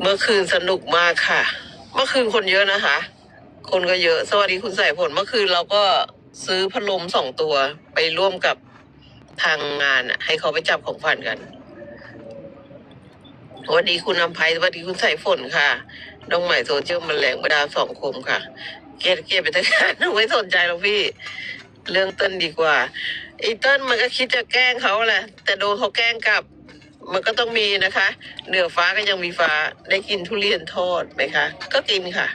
เมื่อคืนสนุกมากค่ะ เมื่อคืนคนเยอะนะคะ คนก็เยอะ สวัสดีคุณสายผล เมื่อคืนเราก็ซื้อพัดลมสองตัวไปร่วมกับทางงานอะให้เขาไปจับของฝันกันสวัสดีคุณอำไพสวัสดีคุณสายฝนค่ะ น้องใหม่โซเชียลมันแรงบรรดาสองคมค่ะ เกลียดเกลียดไปทั้งนั้นไม่สนใจหรอกพี่ เรื่องเต้นดีกว่าไอ้เต้นมันก็คิดจะแกล้งเขาแหละ แต่โดนเขาแกล้งกลับ มันก็ต้องมีนะคะ เหนือฟ้าก็ยังมีฟ้าได้กินทุเรียนทอดไหมคะ ก็กินค่ะ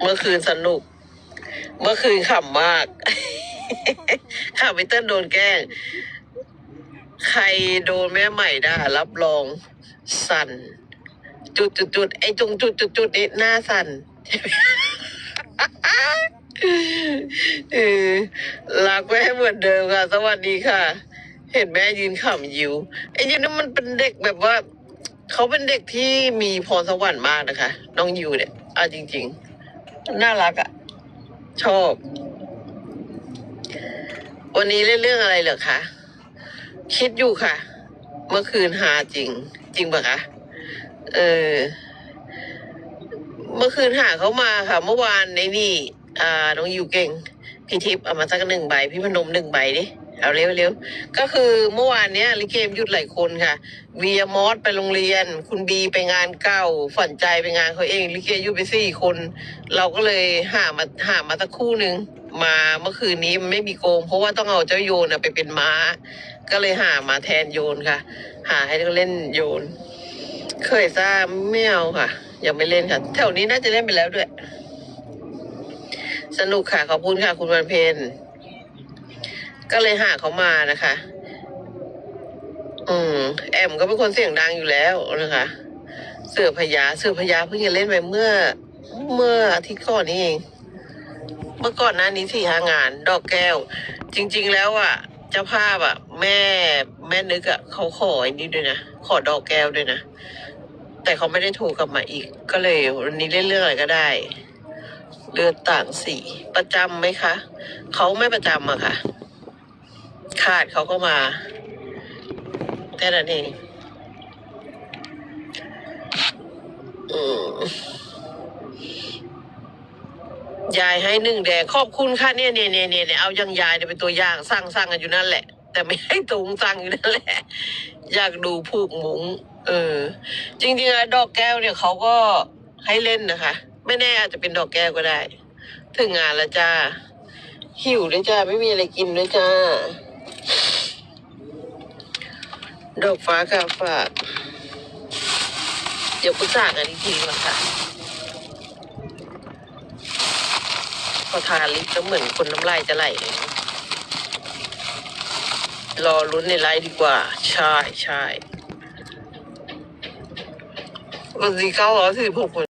เมื่อคืนสนุก เมื่อคืนขำมากข่าวไปเต้นโดนแกล้ง ใครโดนแม่ใหม่ด่ารับรองสั่น จุดจุดจุดไอ้ตรงจุดจุดจุดนี้หน้าสั่นเออรักแม่เหมือนเดิมค่ะ สวัสดีค่ะ ห็นแม่ยืนขำยิวไอ้ยิวนี่มันเป็นเด็กแบบว่า เขาเป็นเด็กที่มีพรสวรรค์มากนะคะ น้องยิวเนี่ยเอาจริง ๆ น่ารักอะ่ะ ชอบ วันนี้เล่นเรื่องอะไรเหรอคะ คิดอยู่ค่ะ เมื่อคืนหาจริง จริงปะคะ เออ เมื่อคืนหาเขามาค่ะ เมื่อวานในนี่ อ่า น้องยูเก่ง พี่ทิพย์เอามาสักหนึ่งใบ พี่พนมหนึ่งใบดิ เอาเร็วเร็วก็คือเมื่อวานเนี้ยลิเกมหยุดหลายคนค่ะเวียมอสไปโรงเรียน คุณบีไปงานเก่าฝันใจไปงานเขาเองลิเกหยุดไปสี่คน เราก็เลยหามาหามาสักคู่หนึ่งมาเมื่อคืนนี้มันไม่มีโกง เพราะว่าต้องเอาเจ้าโยนไปเป็นม้า ก็เลยหามาแทนโยนค่ะ หาให้เขาเล่นโยน เคยทราบไม่เอาค่ะ ยังไม่เล่นค่ะแถวนี้น่าจะเล่นไปแล้วด้วย สนุกค่ะขอบคุณค่ะคุณวันเพน ก็เลยหาเขามานะคะ อืม แอมก็เป็นคนเสียงดังอยู่แล้วนะคะ เสือพญาเสือพญาเพิ่งจะเล่นไปเมื่อ เมื่ออาทิตย์ก่อนนี่เอง เมื่อก่อนหน้านี้สี่ห้างาน ดอกแก้ว จริง ๆ แล้วอะ เจ้าภาพอะ แม่แม่นึกอะเขาขออ้นี่ด้วยนะขอดอกแก้วด้วยนะแต่เขาไม่ได้ถูกกลับมาอีก ก็เลยวันนี้เล่นเรื่องอะไรก็ได้เลือต่างสีประจำไหมคะ เขาไม่ประจำอะค่ะ ขาดเขาก็มาแค่นั้นเองอืมยายให้หนึ่งแดงขอบคุณค่ะเนี่ยเนี่ยเนี่ยเนี่ยเนี่ยเอายังยายเนี่ยเป็นตัวอย่างสั่งสั่งกันอยู่นั่นแหละ แต่ไม่ให้ตุงสั่งอยู่นั่นแหละ อยากดูผูกมุงเออ จริงๆแล้วดอกแก้วเนี่ยเขาก็ให้เล่นนะคะ ไม่แน่อาจจะเป็นดอกแก้วก็ได้ ถึงงานแล้วจ้าหิวด้วยจ้าไม่มีอะไรกินด้วยจ้า ดอกฟ้ากาฝากเดี๋ยวปรึกษากันอีกทีก่อนค่ะ พอทานลิปก็เหมือนคนน้ำลายจะไหลเลยรอลุ้นในไลฟ์ดีกว่า ใช่ใช่วันนี้เก้าร้อยสี่หกคน